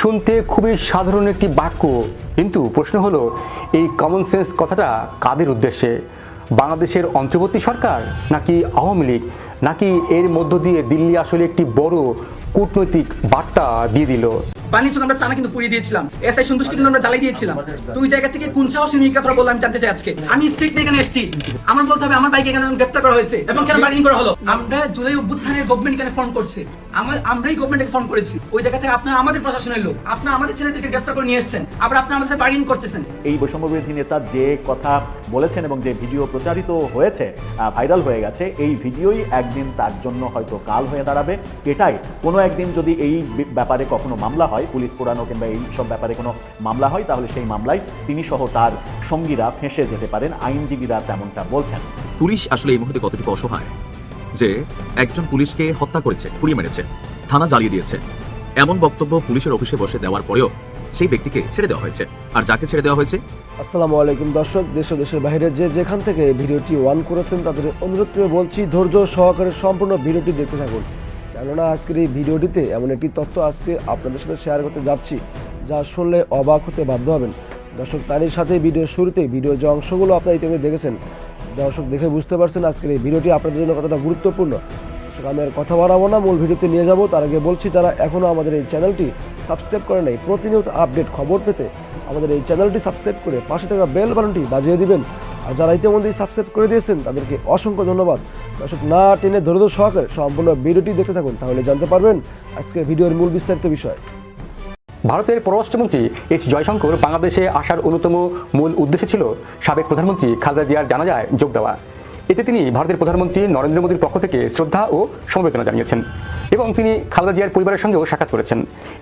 শুনতে খুবই সাধারণ একটি বাক্য, কিন্তু প্রশ্ন হলো, এই কমন সেন্স কথাটা কাদের উদ্দেশ্যে? বাংলাদেশের অন্তর্বর্তী সরকার নাকি আওয়ামী লীগ? নাকি এর মধ্য দিয়ে দিল্লি আসলে একটি বড় কূটনৈতিক বার্তা দিয়ে দিল। পানি চোখ আমরা টানা কিন্তু পুড়িয়ে দিয়েছিলাম। এসআই সন্তুষ্টি কিন্তু আমরা জ্বালাই দিয়েছিলাম। দুই জায়গা থেকে কোন সাহসে নিয়ে কথা বললাম আমি জানতে চাই আজকে। আমি স্ট্রিট এখানে এসেছি। আমার বলতে হবে আমার বাইকে এখানে গ্রেপ্তার করা হয়েছে এবং কেন বার্গেনিং করা হলো? আমরা জুলাই অভ্যুত্থানের গভর্নমেন্ট এখানে ফোন করছে। আমার আমরাই গভর্নমেন্টকে ফোন করেছি। ওই জায়গা থেকে আপনারা আমাদের প্রশাসনের লোক আপনারা আমাদের ছেলেদেরকে গ্রেফতার করে নিয়ে এসেছেন। আবার আপনারা আমাদের সাথে বার্গেনিং করতেছেন। এই বৈষম্যবিরোধী নেতা যে কথা বলেছেন এবং যে ভিডিও প্রচারিত হয়েছে ভাইরাল হয়ে গেছে এই ভিডিওই একদিন তার জন্য হয়তো কাল হয়ে দাঁড়াবে। এটাই কোনো একদিন যদি এই ব্যাপারে কখনো মামলা হয় পুলিশ পোড়ানো কিংবা এই সব ব্যাপারে কোনো মামলা হয় তাহলে সেই মামলায় তিনি সহ তার সঙ্গীরা ফেঁসে যেতে পারেন। আইনজীবীরা তেমনটা বলছেন। পুলিশ আসলে এই মুহূর্তে কতটুকু অসহায়? যে একজন পুলিশকে হত্যা করেছে পুড়িয়ে মেরেছে থানা জ্বালিয়ে দিয়েছে। এমন বক্তব্য পুলিশের অফিসে বসে দেওয়ার পরেও সেই ব্যক্তিকে ছেড়ে দেওয়া হয়েছে। আর যাকে ছেড়ে দেওয়া হয়েছে? আসসালামু আলাইকুম দর্শক দেশ দেশের বাইরে যে যেখান থেকে ভিডিওটি ওয়ান করেছেন তাদের অনুরোধ করে বলছি ধৈর্য সহকারে সম্পূর্ণ ভিডিওটি দেখতে থাকুন। কেননা আজকের এই ভিডিওটিতে এমন একটি তথ্য আজকে আপনাদের সাথে শেয়ার করতে যাচ্ছি, যা শুনলে অবাক হতে বাধ্য হবেন। দর্শক, তারই সাথে ভিডিওর শুরুতে ভিডিওর যে অংশগুলো আপনারা ইতিমধ্যে দেখেছেন, দর্শক দেখে বুঝতে পারছেন আজকের এই ভিডিওটি আপনাদের জন্য কতটা গুরুত্বপূর্ণ। দর্শক, আমি আর কথা বাড়াবো না, মূল ভিডিওতে নিয়ে যাব। তার আগে বলছি, যারা এখনও আমাদের এই চ্যানেলটি সাবস্ক্রাইব করে নেই, প্রতিনিয়ত আপডেট খবর পেতে আমাদের এই চ্যানেলটি সাবস্ক্রাইব করে পাশে থাকা বেল বাটনটি বাজিয়ে দিবেন। আর যারা ইতিমধ্যেই সাবস্ক্রাইব করে দিয়েছেন, তাদেরকে অসংখ্য ধন্যবাদ। দর্শক, না টেনে ধৈর্য সহকারে সম্পূর্ণ ভিডিওটি দেখতে থাকুন, তাহলে জানতে পারবেন আজকের ভিডিওর মূল বিস্তারিত বিষয়। ভারতের পররাষ্ট্রমন্ত্রী এইচ জয়শঙ্কর বাংলাদেশে আসার অন্যতম মূল উদ্দেশ্য ছিল সাবেক প্রধানমন্ত্রী খালেদা জিয়ার জানাজায় যোগ দেওয়া। এতে তিনি ভারতের প্রধানমন্ত্রী নরেন্দ্র মোদীর পক্ষ থেকে শ্রদ্ধা ও সমবেদনা জানিয়েছেন এবং তিনি খালেদা জিয়ার পরিবারের সঙ্গেও সাক্ষাৎ করেছেন।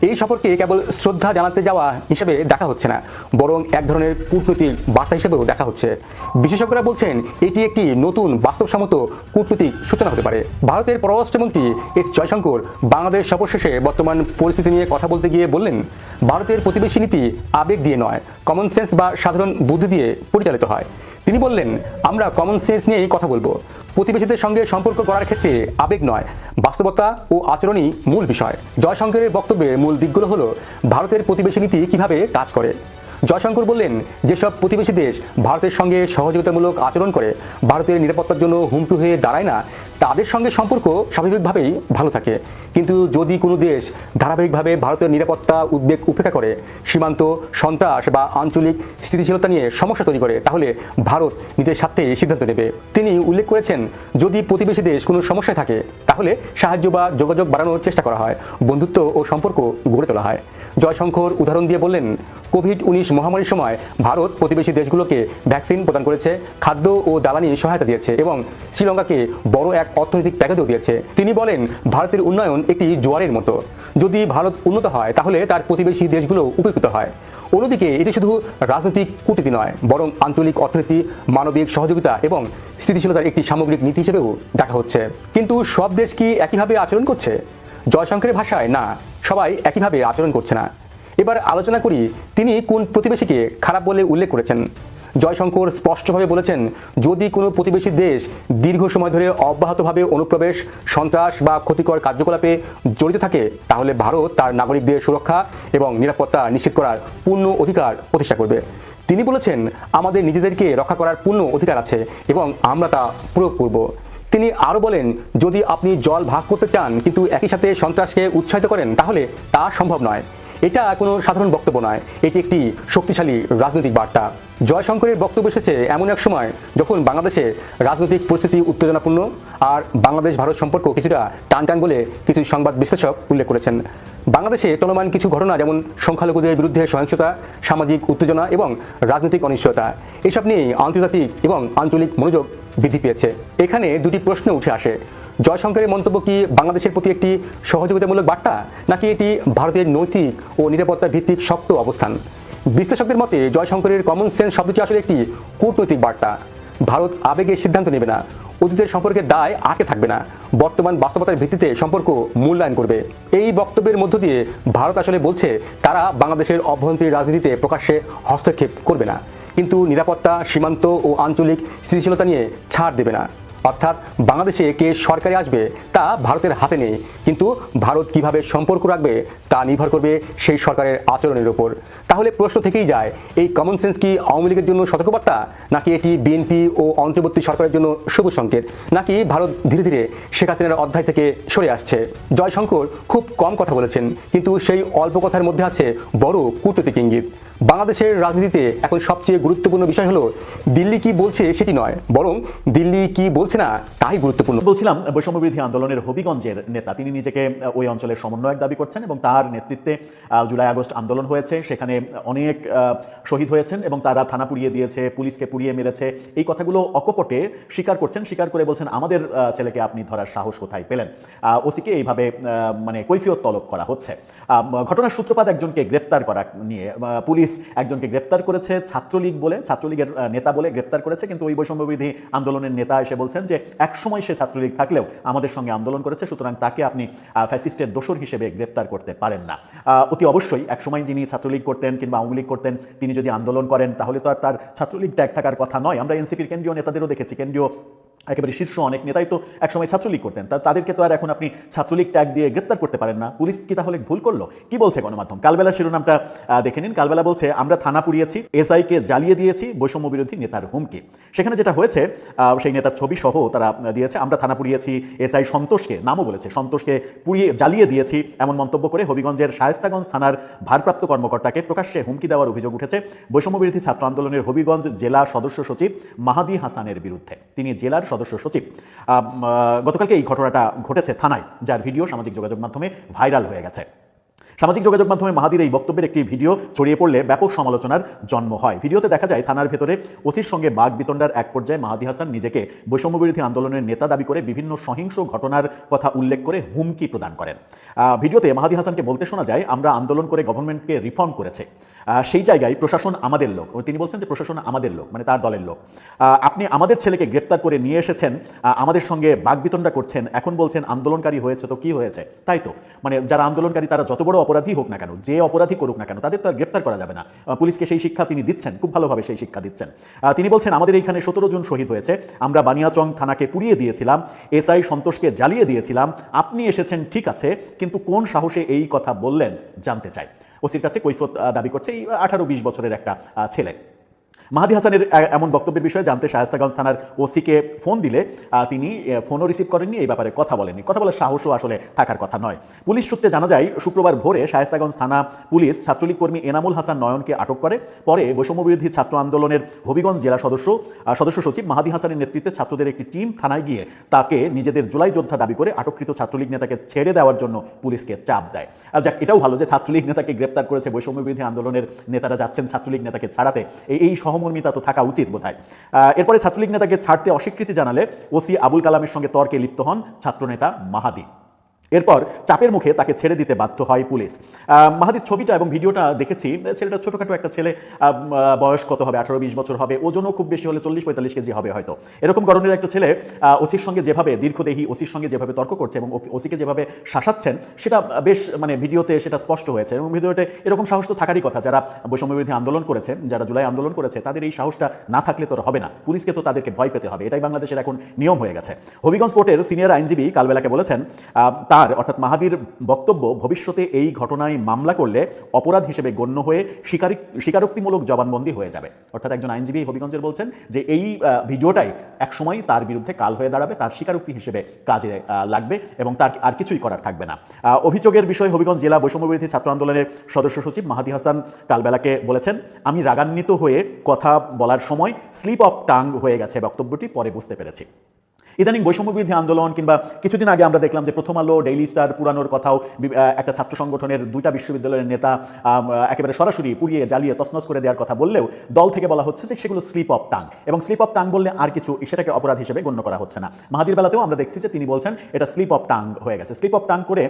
এই সফরকে কেবল শ্রদ্ধা জানাতে যাওয়া হিসেবে দেখা হচ্ছে না, বরং এক ধরনের কূটনৈতিক বার্তা হিসেবেও দেখা হচ্ছে। বিশেষজ্ঞরা বলছেন, এটি একটি নতুন বাস্তবসম্মত কূটনৈতিক সূচনা হতে পারে। ভারতের পররাষ্ট্রমন্ত্রী এস জয়শঙ্কর বাংলাদেশ সফর শেষে বর্তমান পরিস্থিতি নিয়ে কথা বলতে গিয়ে বললেন, ভারতের প্রতিবেশী নীতি আবেগ দিয়ে নয় কমন সেন্স বা সাধারণ বুদ্ধি দিয়ে পরিচালিত হয়। তিনি বললেন, আমরা কমন সেন্স নিয়েই কথা বলব। প্রতিবেশীদের সঙ্গে সম্পর্ক করার ক্ষেত্রে আবেগ নয়, বাস্তবতা ও আচরণই মূল বিষয়। জয়শঙ্করের বক্তব্যের মূল দিকগুলো হলো, ভারতের প্রতিবেশী নীতি কীভাবে কাজ করে? জয়শঙ্কর বললেন, যেসব প্রতিবেশী দেশ ভারতের সঙ্গে সহযোগিতামূলক আচরণ করে, ভারতের নিরাপত্তার জন্য হুমকি হয়ে দাঁড়ায় না, তাদের সঙ্গে সম্পর্ক স্বাভাবিকভাবেই ভালো থাকে। কিন্তু যদি কোনো দেশ ধারাবাহিকভাবে ভারতের নিরাপত্তা উদ্বেগ উপেক্ষা করে, সীমান্ত, সন্ত্রাস বা আঞ্চলিক স্থিতিশীলতা নিয়ে সমস্যা তৈরি করে, তাহলে ভারত নিজের স্বার্থে সিদ্ধান্ত নেবে। তিনি উল্লেখ করেছেন, যদি প্রতিবেশী দেশ কোনো সমস্যায় থাকে, তাহলে সাহায্য বা যোগাযোগ বাড়ানোর চেষ্টা করা হয়, বন্ধুত্ব ও সম্পর্ক গড়ে তোলা হয়। জয়শঙ্কর উদাহরণ দিয়ে বললেন কোভিড উনিশ মহামারীর সময় ভারত প্রতিবেশী দেশগুলোকে ভ্যাকসিন প্রদান করেছে, খাদ্য ও জ্বালানি সহায়তা দিয়েছে এবং শ্রীলঙ্কাকে বড় এক অর্থনৈতিক প্যাকেজও দিয়েছে। তিনি বলেন, ভারতের উন্নয়ন একটি জোয়ারের মতো। যদি ভারত উন্নত হয়, তাহলে তার প্রতিবেশী দেশগুলো উপকৃত হয়। অন্যদিকে, এটি শুধু রাজনৈতিক কূটনীতি নয়, বরং আঞ্চলিক অর্থনীতি, মানবিক সহযোগিতা এবং স্থিতিশীলতার একটি সামগ্রিক নীতি হিসেবেও দেখা হচ্ছে। কিন্তু সব দেশ কি একইভাবে আচরণ করছে? জয়শঙ্করের ভাষায়, না, সবাই একইভাবে আচরণ করছে না। এবার আলোচনা করি তিনি কোন প্রতিবেশীকে খারাপ বলে উল্লেখ করেছেন। জয়শঙ্কর স্পষ্টভাবে বলেছেন, যদি কোনো প্রতিবেশী দেশ দীর্ঘ সময় ধরে অব্যাহতভাবে অনুপ্রবেশ, সন্ত্রাস বা ক্ষতিকর কার্যকলাপে জড়িত থাকে, তাহলে ভারত তার নাগরিকদের সুরক্ষা এবং নিরাপত্তা নিশ্চিত করার পূর্ণ অধিকার প্রতিষ্ঠা করবে। তিনি বলেছেন, আমাদের নিজেদেরকে রক্ষা করার পূর্ণ অধিকার আছে এবং আমরা তা প্রয়োগ করব। তিনি আরও বলেন, যদি আপনি জল ভাগ করতে চান, কিন্তু একই সাথে সন্ত্রাসকে উৎসাহিত করেন, তাহলে তা সম্ভব নয়। এটা কোনো সাধারণ বক্তব্য নয়। এটি একটি শক্তিশালী রাজনৈতিক বার্তা। জয়শঙ্করের বক্তব্য এসেছে এমন এক সময় যখন বাংলাদেশে রাজনৈতিক পরিস্থিতি উত্তেজনাপূর্ণ আর বাংলাদেশ ভারত সম্পর্ক কিছুটা টান টান বলে কিছু সংবাদ বিশ্লেষক উল্লেখ করেছেন। বাংলাদেশে চলমান কিছু ঘটনা যেমন সংখ্যালঘুদের বিরুদ্ধে সহিংসতা, সামাজিক উত্তেজনা এবং রাজনৈতিক অনিশ্চয়তা, এসব নিয়েই আন্তর্জাতিক এবং আঞ্চলিক মনোযোগ বৃদ্ধি পেয়েছে। এখানে দুটি প্রশ্ন উঠে আসে। জয়শঙ্করের মন্তব্য কি বাংলাদেশের প্রতি একটি সহযোগিতামূলক বার্তা? নাকি এটি ভারতের নৈতিক ও নিরাপত্তা ভিত্তিক শক্ত অবস্থান? বিশ্লেষকদের মতে, জয়শঙ্করের কমন সেন্স শব্দটি আসলে একটি কূটনৈতিক বার্তা। ভারত আবেগের সিদ্ধান্ত নেবে না। অতীতের সম্পর্কে দায় আটকে থাকবে না। বর্তমান বাস্তবতার ভিত্তিতে সম্পর্ক মূল্যায়ন করবে। এই বক্তব্যের মধ্য দিয়ে ভারত আসলে বলছে, তারা বাংলাদেশের অভ্যন্তরীণ রাজনীতিতে প্রকাশ্যে হস্তক্ষেপ করবে না। কিন্তু নিরাপত্তা, সীমান্ত ও আঞ্চলিক স্থিতিশীলতা নিয়ে ছাড় দেবে না। অর্থাৎ বাংলাদেশে কে সরকারে আসবে তা ভারতের হাতে নেই। কিন্তু ভারত কীভাবে সম্পর্ক রাখবে তা নির্ভর করবে সেই সরকারের আচরণের উপর। তাহলে প্রশ্ন থেকেই যায়, এই কমন সেন্স কি আওয়ামী লীগের জন্য সতর্কবার্তা? নাকি এটি বিএনপি ও অন্তর্বর্তী সরকারের জন্য সবুজ সংকেত? নাকি ভারত ধীরে ধীরে শেখ হাসিনার অধ্যায় থেকে সরে আসছে? জয়শঙ্কর খুব কম কথা বলেছেন, কিন্তু সেই অল্প কথার মধ্যে আছে বড় কূটনৈতিক ইঙ্গিত। বাংলাদেশের রাজনীতিতে এখন সবচেয়ে গুরুত্বপূর্ণ বিষয় হলো দিল্লি কি বলছে সেটি নয় বরং দিল্লি কি বলছে না তাই গুরুত্বপূর্ণ। বলছিলাম বৈষম্যবিরোধী আন্দোলনের হবিগঞ্জের নেতা তিনি নিজেকে ওই অঞ্চলের সমন্বয়ক দাবি করছেন এবং তার নেতৃত্বে জুলাই আগস্ট আন্দোলন হয়েছে সেখানে অনেক শহীদ হয়েছেন এবং তারা থানা পুড়িয়ে দিয়েছে পুলিশকে পুড়িয়ে মেরেছে। এই কথাগুলো অকপটে স্বীকার করছেন স্বীকার করে বলছেন আমাদের ছেলেকে আপনি ধরার সাহস কোথায় পেলেন? ওসিকে এইভাবে মানে কৈফিয়ত তলব করা হচ্ছে। ঘটনার সূত্রপাত একজনকে গ্রেপ্তার করা নিয়ে আহ, পুলিশ একজনকে গ্রেপ্তার করেছে, ছাত্রলীগ বলে, ছাত্রলীগের নেতা বলে গ্রেপ্তার করেছে, কিন্তু ওই আন্দোলনের নেতা এসে বলছেন যে একসময় সে ছাত্রলীগ থাকলেও আমাদের সঙ্গে আন্দোলন করেছে, সুতরাং তাকে আপনি ফ্যাসিস্টের দোষর হিসেবে গ্রেপ্তার করতে পারেন না। অতি অবশ্যই একসময় যিনি ছাত্রলীগ করতেন কিংবা আওয়ামী লীগ করতেন, তিনি যদি আন্দোলন করেন, তাহলে তো আর তার ছাত্রলীগ ত্যাগ থাকার কথা নয়। আমরা এনসিপির কেন্দ্রীয় নেতাদেরও দেখেছি, কেন্দ্রীয় একেবারে শীর্ষ অনেক নেতাই তো একসময় ছাত্রলীগ করতেন। তা তাদেরকে তো আর এখন আপনি ছাত্রলীগ ট্যাগ দিয়ে গ্রেপ্তার করতে পারেন না। পুলিশ কি তাহলে ভুল করল? কি বলছে গণমাধ্যম? কালবেলা শিরোনামটা দেখে নিন। কালবেলা বলছে, আমরা থানা পুড়িয়েছি, এসআইকে জ্বালিয়ে দিয়েছি বৈষম্য বিরোধী নেতার হুমকি। সেখানে যেটা হয়েছে সেই নেতার ছবি সহ তারা দিয়েছে, আমরা থানা পুড়িয়েছি, এসআই সন্তোষকে, নামও বলেছে, সন্তোষকে পুড়িয়ে জ্বালিয়ে দিয়েছি। এমন মন্তব্য করে হবিগঞ্জের শায়েস্তাগঞ্জ থানার ভারপ্রাপ্ত কর্মকর্তাকে প্রকাশ্যে হুমকি দেওয়ার অভিযোগ উঠেছে বৈষম্য বিরোধী ছাত্র আন্দোলনের হবিগঞ্জ জেলা সদস্য সচিব মাহাদি হাসানের বিরুদ্ধে। তিনি জেলার সদস্য সচিব। গতকালকে এই ঘটনাটা ঘটেছে থানায়, যার ভিডিও সামাজিক যোগাযোগ মাধ্যমে ভাইরাল হয়ে গেছে। সামাজিক যোগাযোগ মাধ্যমে মাহাদির এই বক্তব্যের একটি ভিডিও ছড়িয়ে পড়লে ব্যাপক সমালোচনার জন্ম হয়। ভিডিওতে দেখা যায়, থানার ভেতরে ওসির সঙ্গে বাঘ বিতণ্ডার এক পর্যায়ে মাহাদি হাসান নিজেকে বৈষম্যবিরোধী আন্দোলনের নেতা দাবি করে বিভিন্ন সহিংস ঘটনার কথা উল্লেখ করে হুমকি প্রদান করেন। ভিডিওতে মাহাদি হাসানকে বলতে শোনা যায়, আমরা আন্দোলন করে গভর্নমেন্টকে রিফর্ম করেছে। সেই জায়গায় প্রশাসন আমাদের লোক। তিনি বলছেন যে প্রশাসন আমাদের লোক মানে তার দলের লোক। আপনি আমাদের ছেলেকে গ্রেপ্তার করে নিয়ে এসেছেন আমাদের সঙ্গে বাঘ বিতণ্ডা করছেন, এখন বলছেন আন্দোলনকারী হয়েছে তো কি হয়েছে? তাই তো মানে যারা আন্দোলনকারী তারা যত বড় অপরাধী হোক না কেন, যে অপরাধী করুক না কেন, তাদের তো আর গ্রেপ্তার করা যাবে না। পুলিশকে সেই শিক্ষা তিনি দিচ্ছেন, খুব ভালোভাবে সেই শিক্ষা দিচ্ছেন। তিনি বলছেন, আমাদের এইখানে সতেরো জন শহীদ হয়েছে। আমরা বানিয়াচং থানাকে পুড়িয়ে দিয়েছিলাম, এসআই সন্তোষকে জ্বালিয়ে দিয়েছিলাম। আপনি এসেছেন, ঠিক আছে, কিন্তু কোন সাহসে এই কথা বললেন জানতে চাই। ওসির কাছে কৈফত দাবি করছে এই আঠারো বিশ বছরের একটা ছেলে। মাহাদি হাসানের এমন বক্তব্যের বিষয়ে জানতে শায়স্তাগঞ্জ থানার ওসিকে ফোন দিলে তিনি ফোনও রিসিভ করেননি, এই ব্যাপারে কথা বলেননি। কথা বলার সাহসও আসলে থাকার কথা নয়। পুলিশ সূত্রে জানা যায়, শুক্রবার ভোরে শায়স্তাগঞ্জ থানা পুলিশ ছাত্রলীগ কর্মী এনামুল হাসান নয়নকে আটক করে। পরে বৈষম্যবিরোধী ছাত্র আন্দোলনের হবিগঞ্জ জেলা সদস্য সদস্য সচিব মাহাদি হাসানের নেতৃত্বে ছাত্রদের একটি টিম থানায় গিয়ে তাকে নিজেদের জুলাই যোদ্ধা দাবি করে আটককৃত ছাত্রলীগ নেতাকে ছেড়ে দেওয়ার জন্য পুলিশকে চাপ দেয়। আর যাক, এটাও ভালো যে ছাত্রলীগ নেতাকে গ্রেপ্তার করেছে বৈষম্যবিরোধী আন্দোলনের নেতারা যাচ্ছেন ছাত্রলীগ নেতাকে ছাড়াতে। এই এই সহমর্মিতা তো থাকা উচিত বোধ এরপরে ছাত্রলীগ নেতাকে ছাড়তে অস্বীকৃতি জানালে ওসি আবুল কালামের সঙ্গে তর্কে লিপ্ত হন ছাত্রনেতা মাহাদি। এরপর চাপের মুখে তাকে ছেড়ে দিতে বাধ্য হয় পুলিশ। মাহাদির ছবিটা এবং ভিডিওটা দেখেছি। ছেলেটা ছোটোখাটো একটা ছেলে বয়স কত হবে? আঠারো বিশ বছর হবে। ওজনও খুব বেশি হলে চল্লিশ পঁয়তাল্লিশ কেজি হবে হয়তো। এরকম গরনের একটা ছেলে ওসির সঙ্গে যেভাবে দীর্ঘদেহী, ওসির সঙ্গে যেভাবে তর্ক করছে এবং ওসিকে যেভাবে শাসাচ্ছেন, সেটা বেশ মানে ভিডিওতে সেটা স্পষ্ট হয়েছে। এবং ভিডিওতে এরকম সাহস তো থাকারই কথা। যারা বৈষম্যবিরোধী আন্দোলন করেছে, যারা জুলাই আন্দোলন করেছে, তাদের এই সাহসটা না থাকলে তো হবে না। পুলিশকে তো তাদেরকে ভয় পেতে হবে। এটাই বাংলাদেশের এখন নিয়ম হয়ে গেছে। হবিগঞ্জ কোর্টের সিনিয়র আইনজীবী কালবেলাকে বলেছেন তার, অর্থাৎ মাহাদির বক্তব্য, ভবিষ্যতে এই ঘটনায় মামলা করলে অপরাধ হিসেবে গণ্য হয়ে স্বীকারি স্বীকারোক্তিমূলক জবানবন্দি হয়ে যাবে। অর্থাৎ একজন আইনজীবী হবিগঞ্জের বলছেন যে এই ভিডিওটাই একসময় তার বিরুদ্ধে কাল হয়ে দাঁড়াবে, তার স্বীকারোক্তি হিসেবে কাজে লাগবে এবং তার আর কিছুই করার থাকবে না। অভিযোগের বিষয়ে হবিগঞ্জ জেলা বৈষম্যবিরোধী ছাত্র আন্দোলনের সদস্য সচিব মাহাদি হাসান কালবেলাকে বলেছেন, আমি রাগান্বিত হয়ে কথা বলার সময় স্লিপ অফ টাং হয়ে গেছে বক্তব্যটি, পরে বুঝতে পেরেছি। ইদানিং বৈষম্য বিরোধী আন্দোলন কিংবা কিছুদিন আগে আমরা দেখলাম যে প্রথম আলো ডেইলি স্টার পুরানোর কথাও একটা ছাত্র সংগঠনের দুইটা বিশ্ববিদ্যালয়ের নেতা একেবারে সরাসরি পুড়িয়ে জ্বালিয়ে তছনছ করে দেওয়ার কথা বললেও দল থেকে বলা হচ্ছে যে সেগুলো স্লিপ অফ টাং এবং স্লিপ অফ টাং বললে আর কিছু সেটাকে অপরাধ হিসেবে গণ্য করা হচ্ছে না। মাহাদির বেলাতেও আমরা দেখছি যে তিনি বলছেন, এটা স্লিপ অফ টাং হয়ে গেছে। স্লিপ অফ টাং করে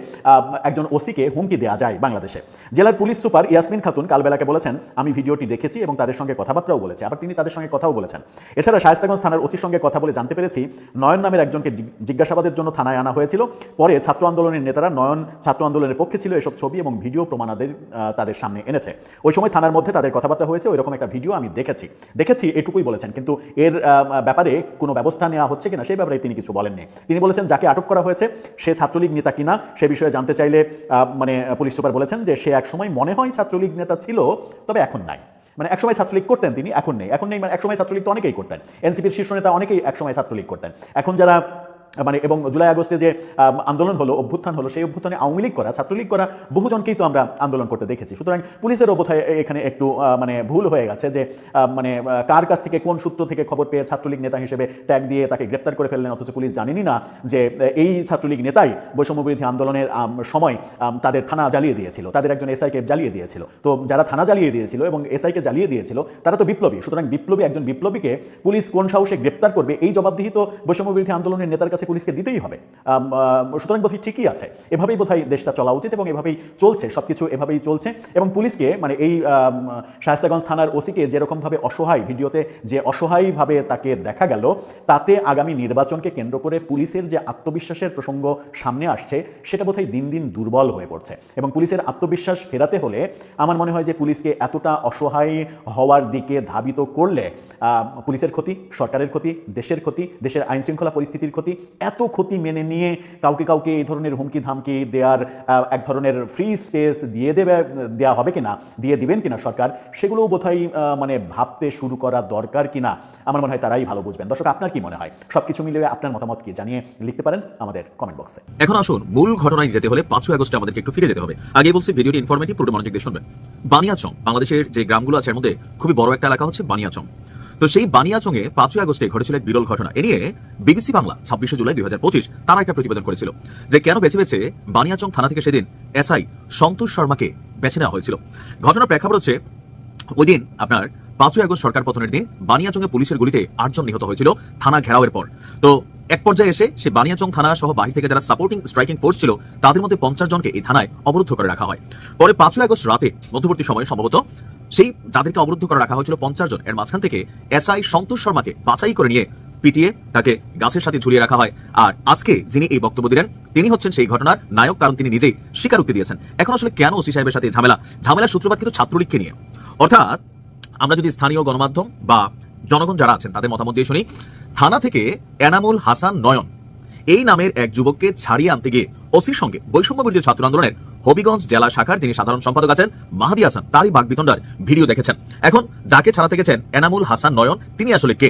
একজন ওসিকে হুমকি দেওয়া যায় বাংলাদেশে। জেলার পুলিশ সুপার ইয়াসমিন খাতুন কালবেলাকে বলেছেন, আমি ভিডিওটি দেখেছি এবং তাদের সঙ্গে কথাবার্তাও বলেছে। আবার তিনি তাদের সঙ্গে কথাও বলেছেন। এছাড়া শায়স্তাগঞ্জ থানার ওসির সঙ্গে কথা বলে জানতে পেরেছি নয়ন নয়ন নামের একজনকে জিজ্ঞাসাবাদের জন্য থানায় আনা হয়েছিল। পরে ছাত্র আন্দোলনের নেতারা নয়ন ছাত্র আন্দোলনের পক্ষে ছিল এসব ছবি এবং ভিডিও প্রমাণাদের তাদের সামনে এনেছে। ওই সময় থানার মধ্যে তাদের কথাবার্তা হয়েছে ওই রকম একটা ভিডিও আমি দেখেছি। দেখেছি, এটুকুই বলেছেন। কিন্তু এর ব্যাপারে কোনো ব্যবস্থা নেওয়া হচ্ছে কিনা সেই ব্যাপারে তিনি কিছু বলেননি। তিনি বলেছেন, যাকে আটক করা হয়েছে, সে ছাত্রলীগ নেতা কিনা, সে বিষয়ে জানতে চাইলে মানে পুলিশ সুপার বলেছেন যে সে একসময় মনে হয় ছাত্রলীগ নেতা ছিল, তবে এখন নাই। মানে একসময় ছাত্রলীগ করতেন তিনি, এখন নেই। এখন নেই মানে একসময় ছাত্রলীগ তো অনেকেই করতেন। এনসিপির শীর্ষ নেতা অনেকেই একসময় ছাত্রলীগ করতেন। এখন যারা মানে এবং জুলাই আগস্টে যে আন্দোলন হলো, অভ্যুত্থান হলো, সেই অভ্যুত্থানে আওয়ামী লীগ করা, ছাত্রলীগ করা, বহুজনকেই তো আমরা আন্দোলন করতে দেখেছি। সুতরাং পুলিশেরও বোধহয় এখানে একটু মানে ভুল হয়ে গেছে যে মানে কার কাছ থেকে কোন সূত্র থেকে খবর পেয়ে ছাত্রলীগ নেতা হিসেবে ট্যাগ দিয়ে তাকে গ্রেপ্তার করে ফেললেন, অথচ পুলিশ জানেনই না যে এই ছাত্রলীগ নেতাই বৈষম্য বিরোধী আন্দোলনের সময় তাদের থানা জ্বালিয়ে দিয়েছিল, তাদের একজন এসআইকে জ্বালিয়ে দিয়েছিল। তো যারা থানা জ্বালিয়ে দিয়েছিল এবং এসআইকে জ্বালিয়ে দিয়েছিল, তারা তো বিপ্লবী, সুতরাং বিপ্লবী একজন বিপ্লবীকে পুলিশ কোন সাহসে গ্রেপ্তার করবে, এই জবাবদিহি তো বৈষম্য বিরোধী আন্দোলনের নেতার কাছে পুলিশকে দিতেই হবে। সুতরাং বোধহয় ঠিকই আছে। এভাবেই বোধহয় দেশটা চলা উচিত এবং এভাবেই চলছে সব কিছু এভাবেই চলছে এবং পুলিশকে মানে এই শায়েস্তাগঞ্জ থানার ওসিকে যেরকমভাবে অসহায় ভিডিওতে যে অসহায়ভাবে তাকে দেখা গেল, তাতে আগামী নির্বাচনকে কেন্দ্র করে পুলিশের যে আত্মবিশ্বাসের প্রসঙ্গ সামনে আসছে, সেটা বোধহয় দিন দিন দুর্বল হয়ে পড়ছে। এবং পুলিশের আত্মবিশ্বাস ফেরাতে হলে আমার মনে হয় যে পুলিশকে এতটা অসহায় হওয়ার দিকে ধাবিত করলে পুলিশের ক্ষতি, সরকারের ক্ষতি, দেশের ক্ষতি, দেশের আইন শৃঙ্খলা পরিস্থিতির ক্ষতি এত ক্ষতি মেনে নিয়ে কাউকে কাউকে এই ধরনের হুমকি ধামকি দেওয়ার এক ধরনের ফ্রি স্পেস দিয়ে দেবে দেওয়া হবে কিনা, দিয়ে দিবেন কিনা সরকার, সেগুলোও বোধহয় মানে ভাবতে শুরু করা দরকার কিনা, আমার মনে হয় তারাই ভালো বুঝবেন। দর্শক, আপনার কি মনে হয়? সব কিছু মিলিয়ে আপনার মতামত কি জানিয়ে লিখতে পারেন আমাদের কমেন্ট বক্সে এখন আসুন, মূল ঘটনায় যেতে হলে পাঁচই আগস্টে আমাদেরকে একটু ফিরে যেতে হবে। আগে বলছি, ভিডিওটি ইনফরমেটিভ পুরো মনোযোগ দিয়ে শুনবেন। বানিয়াচং, বাংলাদেশের যে গ্রামগুলো আছে, এর মধ্যে খুবই বড় একটা এলাকা হচ্ছে বানিয়াচং। তো সেই বানিয়াচংয়ে পাঁচই আগস্টে ঘটেছিল এক বিরল ঘটনা। এ নিয়ে বিবিসি বাংলা, ছাব্বিশে জুলাই দুই হাজার পঁচিশ তারা একটা প্রতিবেদন করেছিল যে কেন বেছে বেছে বানিয়াচং থানা থেকে সেদিন এসআই সন্তোষ শর্মাকে বেছে নেওয়া হয়েছিল। ঘটনার প্রেক্ষাপট হচ্ছে ওই দিন আপনার পাঁচই আগস্ট সরকার পতনের দিন বানিয়াচংয়ে পুলিশের গুলিতে আটজন নিহত হয়েছিল থানা ঘেরাওয়ের পর। তো এক পর্যায়ে এসে সে বানিয়াচং থানা সহ বাহির থেকে যারা সাপোর্টিং স্ট্রাইকিং ফোর্স ছিল, তাদের মধ্যে পঞ্চাশ জনকে এই থানায় অবরুদ্ধ করে রাখা হয়। পরে পাঁচই আগস্ট রাতে মধ্যবর্তী সময়ে সম্ভবত সেই যাদেরকে অবরুদ্ধ করে রাখা হয়েছিল পঞ্চাশ জন। এর মাঝখান থেকে এসআই সন্তোষ শর্মাকে বাছাই করে নিয়ে পিটিয়ে তাকে গাছের সাথে ঝুলিয়ে রাখা হয়। আর আজকে যিনি এই বক্তব্য দিলেন, তিনি হচ্ছেন সেই ঘটনার নায়ক, কারণ তিনি নিজেই স্বীকারোক্তি দিয়েছেন। এখন আসলে কেন ওসি সাহেবের সাথে ঝামেলা? ঝামেলার সূত্রপাত কিন্তু ছাত্রলীগকে নিয়ে। অর্থাৎ আমরা যদি স্থানীয় গণমাধ্যম বা জনগণ যারা আছেন, তাদের মতামত দিয়ে শুনি। থানা থেকে এনামুল হাসান নয়ন এই নামের এক যুবককে ছাড়িয়ে আনতে গিয়ে ওসির সঙ্গে বৈষম্য বিরোধী ছাত্র আন্দোলনের হবিগঞ্জ জেলা শাখার যিনি সাধারণ সম্পাদক আছেন, মাহাদি হাসান, তারই বাগবিতণ্ডার ভিডিও দেখেছেন। এখন যাকে ছাড়াতে গেছেন এনামুল হাসান নয়ন, তিনি আসলে কে?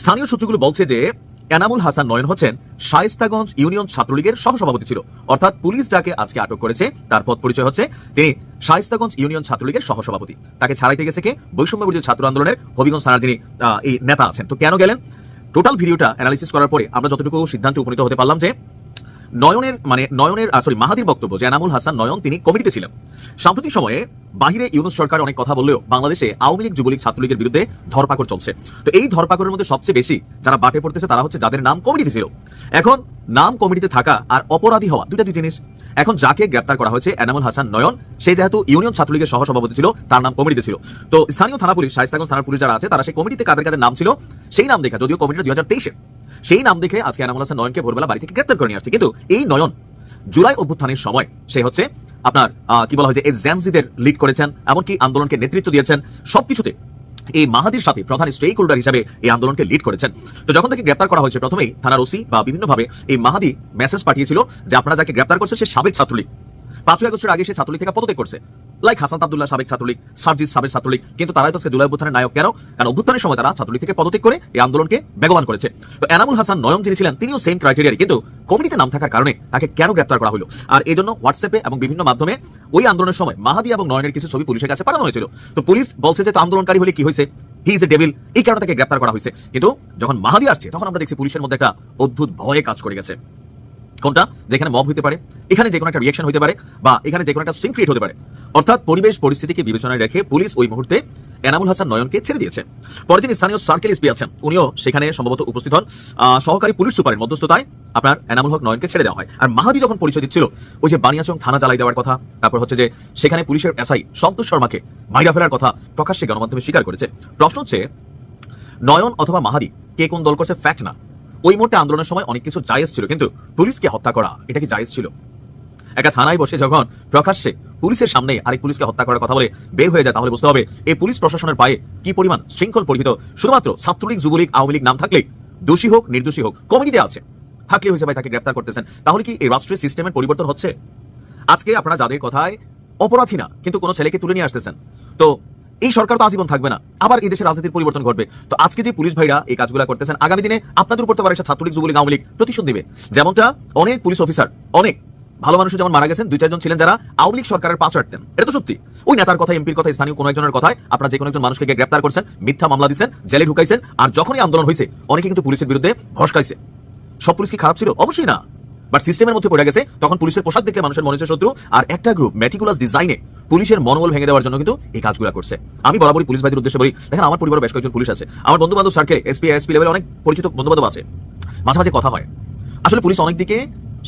স্থানীয় সূত্রগুলো বলছে যে, এনামুল হাসান নয়ন হচ্ছেন শায়েস্তাগঞ্জ ইউনিয়ন ছাত্রলীগের সহসভাপতি ছিল। অর্থাৎ পুলিশ যাকে আজকে আটক করেছে, তার পদ পরিচয় হচ্ছে তিনি শায়েস্তাগঞ্জ ইউনিয়ন ছাত্রলীগের সহসভাপতি। তাকে ছাড়াইতে গেছে কে? বৈষম্য বিরোধী ছাত্র আন্দোলনের হবিগঞ্জ থানার যিনি এই নেতা আছেন। তো কেন গেলেন? টোটাল ভিডিওটা অ্যানালিসিস করার পরে আমরা যতটুকু সিদ্ধান্তে উপনীত হতে পারলাম যে নয়নের মানে নয়নের সরি মাহাদির বক্তব্য, যে এনামুল হাসান নয়ন তিনি কমিটিতে ছিলেন। সাম্প্রতিক সময়ে বাহিরে ইউনুস সরকার অনেক কথা বললেও বাংলাদেশে আওয়ামী লীগ, যুবলীগ ছাত্রলীগের বিরুদ্ধে ধরপাকড় চলছে। তো এই ধরপাকড়ের মধ্যে সবচেয়ে বেশি যারা বাটে পড়তেছে তারা হচ্ছে যাদের নাম কমিটিতে ছিল। এখন নাম কমিটিতে থাকা আর অপরাধী হওয়া দুইটা দুই জিনিস। এখন যাকে গ্রেপ্তার করা হয়েছে এনামুল হাসান নয়ন, সে যেহেতু ইউনিয়ন ছাত্রলীগের সহসভাপতি ছিল, তার নাম কমিটিতে ছিল। তো স্থানীয় থানা পুলিশ শাহিস্তাগঞ্জ থানার পুলিশ যারা আছে, তারা সেই কমিটিতে কাদের কাদের নাম ছিল, সেই নাম দেখা, যদিও কমিটিটা দুই হাজার তেইশে সেই নাম দেখে আজকে এনামুল হাসান নয়নকে ভোরবেলা বাড়ি থেকে গ্রেপ্তার করে নিয়ে আসছে। কিন্তু এই নয়ন জুলাই অভ্যুত্থানের সময় সে হচ্ছে আপনার কি বলা হয় যে এই জ্যামজিদের লিড করেছেন, এমনকি আন্দোলনকে নেতৃত্ব দিয়েছেন, সবকিছুতে এই মাহাদির সাথে প্রধান স্টেক হোল্ডার হিসাবে এই আন্দোলনকে লিড করেছেন। তো যখন তাকে গ্রেপ্তার করা হয়েছে, প্রথমেই থানার ওসি বা বিভিন্নভাবে এই মাহাদি মেসেজ পাঠিয়েছিল যে আপনারা যাকে গ্রেপ্তার করছেন, সে সাবেক ছাত্রলীগ। পাঁচই আগস্টের আগে সে ছাত্রলীগ থেকে পদত্যাগ করছে। লাইক হাসান আব্দুল্লাহ সাবেক ছাত্রলীগ সার্জিস সাবেক ছাত্রলীগ, কিন্তু তারাই তো জুলাই অভ্যুত্থানের নায়ক। কেন? কারণ অভ্যুত্থানের সময় তারা ছাত্রলীগ থেকে পদত্যাগ করে এই আন্দোলনকে বেগবান করেছে। তো এনামুল হাসান নয়ন যিনি ছিলেন, তিনিও সেম ক্রাইটেরিয়ার কিন্তু কমিটিতে নাম থাকার কারণে তাকে কেন গ্রেপ্তার করা হলো? আর এই জন্য হোয়াটসঅ্যাপে এবং বিভিন্ন মাধ্যমে ওই আন্দোলনের সময় মাহাদি এবং নয়নের কিছু ছবি পুলিশের কাছে পাঠানো হয়েছিল। তো পুলিশ বলছে যে আন্দোলনকারী হলে কি হয়েছে? হি ইজ এ ডেভিল এই কারণে তাকে গ্রেপ্তার করা হয়েছে। কিন্তু যখন মাহাদি আসছে, তখন আমরা দেখছি পুলিশের মধ্যে একটা অদ্ভুত ভয়ে কাজ করে গেছে। কোনটা? যেখানে মব হতে পারে, এখানে যে কোনো একটা রিয়াকশন হতে পারে, বা এখানে যে কোনো একটা সিন ক্রিয়েট হতে পারে। অর্থাৎ পরিবেশ পরিস্থিতিকে বিবেচনায় রেখে পুলিশ ওই মুহূর্তে এনামুল হাসান নয়নকে ছেড়ে দিয়েছে। পরে যিনি স্থানীয় সার্কেল এসপি আছেন, উনিও সেখানে সম্ভবত উপস্থিত হন। সহকারী পুলিশ সুপারের মধ্যস্থতায় আপনার এনামুল হক নয়নকে ছেড়ে দেওয়া হয়। আর মাহাদি যখন পরিচয় দিচ্ছিল, ওই যে বানিয়াচং থানা জ্বালাই দেওয়ার কথা, তারপর হচ্ছে যে সেখানে পুলিশের এসআই সন্তোষ শর্মাকে মাইরা ফেলার কথা প্রকাশ্যে গণমাধ্যমে স্বীকার করেছে। প্রশ্ন হচ্ছে, নয়ন অথবা মাহাদি কে কোন দল করছে ফ্যাক্ট না? ওই মুহূর্তে আন্দোলনের সময় অনেক কিছু জায়েজ ছিল, কিন্তু পুলিশকে হত্যা করা, এটা কি জায়েজ ছিল? একটা থানায় বসে যখন প্রকাশ্যে পুলিশের সামনে আরেক পুলিশকে হত্যা করার কথা বলে বের হয়ে যায়, তাহলে বুঝতে হবে এই পুলিশ প্রশাসনের পায়ে কি পরিমাণ শৃঙ্খল পরিহিত। শুধুমাত্র ছাত্রলীগ, যুবলীগ, আওয়ামী লীগ নাম থাকলে দোষী হোক, নির্দোষী হোক, কমিটিতে আছে। থাকলে হয়েছে ভাই তাকে গ্রেপ্তার করতেছেন। তাহলে কি এই রাষ্ট্রীয় সিস্টেমের পরিবর্তন হচ্ছে? আজকে আপনারা যাদের কথায় অপরাধী না, কিন্তু কোনো ছেলেকে তুলে নিয়ে আসতেছেন। তো এই সরকার তো আজীবন থাকবে না। আবার এই দেশের রাজনীতির পরিবর্তন ঘটবে। তো আজকে যে পুলিশ ভাইরা এই কাজগুলো করতেছেন, আগামী দিনে আপনাদের উপর তো একটা ছাত্রলীগ, যুবলীগ, আওয়ামী লীগ প্রতিশোধ দিবে। যেমনটা অনেক পুলিশ অফিসার অনেক ভালো মানুষ যেমন মারা গেছেন দুই চারজন ছিলেন যারা আওয়ামী লীগ সরকারের পাশ রাখতেন এটা তো সত্যি। ওই নেতার কথা এমপির কথা স্থানীয় কোনো একজনের কথায় আপনারা যে কোনো একজন মানুষকে গ্রেপ্তার করছেন, মিথ্যা মামলা দিচ্ছেন, জেলে ঢুকাইছেন, আর যখনই আন্দোলন হয়েছে অনেকে কিন্তু পুলিশের বিরুদ্ধে ভসকাইছে। সব পুলিশ কি খারাপ ছিল? অবশ্যই না। বাট সিস্টেমের মধ্যে পড়ে গেছে, তখন পুলিশের পোশাক দেখে মানুষের মনে হচ্ছে শত্রু, আর একটা গ্রুপ মেটিকুলাস ডিজাইনে পুলিশের মনোবল ভেঙে দেওয়ার জন্য কিন্তু এই কাজগুলো করছে। আমি বরাবরই পুলিশ ভাইদের উদ্দেশ্যে বলি, দেখেন আমার পরিবারে বেশ কয়েকজন পুলিশ আছে। আমার বন্ধু বান্ধব সার্কেলে এসপি এসপি লেভেলে অনেক পরিচিত বন্ধু বান্ধব আছে। মাঝে মাঝে কথা হয়। আসলে পুলিশ অনেক দিকে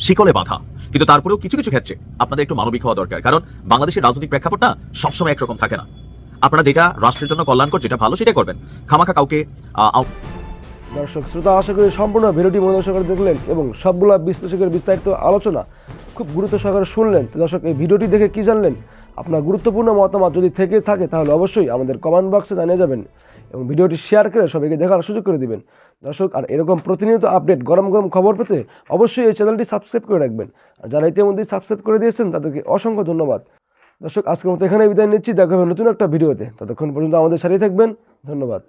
শিকলে বাধা, কিন্তু তারপরেও কিছু কিছু ক্ষেত্রে আপনাদের একটু মানবিক হওয়া দরকার। কারণ বাংলাদেশের রাজনৈতিক প্রেক্ষাপটটা সবসময় একরকম থাকে না। আপনারা যেটা রাষ্ট্রের জন্য কল্যাণকর, যেটা ভালো, সেটাই করবেন। খামাখা কাউকে দর্শক, শ্রোতা, আশা করি সম্পূর্ণ ভিডিওটি মনোযোগ সহকারে দেখলেন এবং সবগুলো বিশ্লেষকের বিস্তারিত আলোচনা খুব গুরুত্ব সহকারে শুনলেন। দর্শক, এই ভিডিওটি দেখে কি জানলেন? আপনার গুরুত্বপূর্ণ মতামত যদি থেকে থাকে, তাহলে অবশ্যই আমাদের কমেন্ট বক্সে জানিয়ে যাবেন এবং ভিডিওটি শেয়ার করে সবাইকে দেখার সুযোগ করে দিবেন। দর্শক, আর এরকম প্রতিনিয়ত আপডেট গরম গরম খবর পেতে অবশ্যই এই চ্যানেলটি সাবস্ক্রাইব করে রাখবেন। আর যারা ইতিমধ্যেই সাবস্ক্রাইব করে দিয়েছেন, তাদেরকে অসংখ্য ধন্যবাদ। দর্শক, আজকের মতো এখানে বিদায় নিচ্ছি। দেখা হবে নতুন একটা ভিডিওতে। ততক্ষণ পর্যন্ত আমাদের সাথেই থাকবেন। ধন্যবাদ।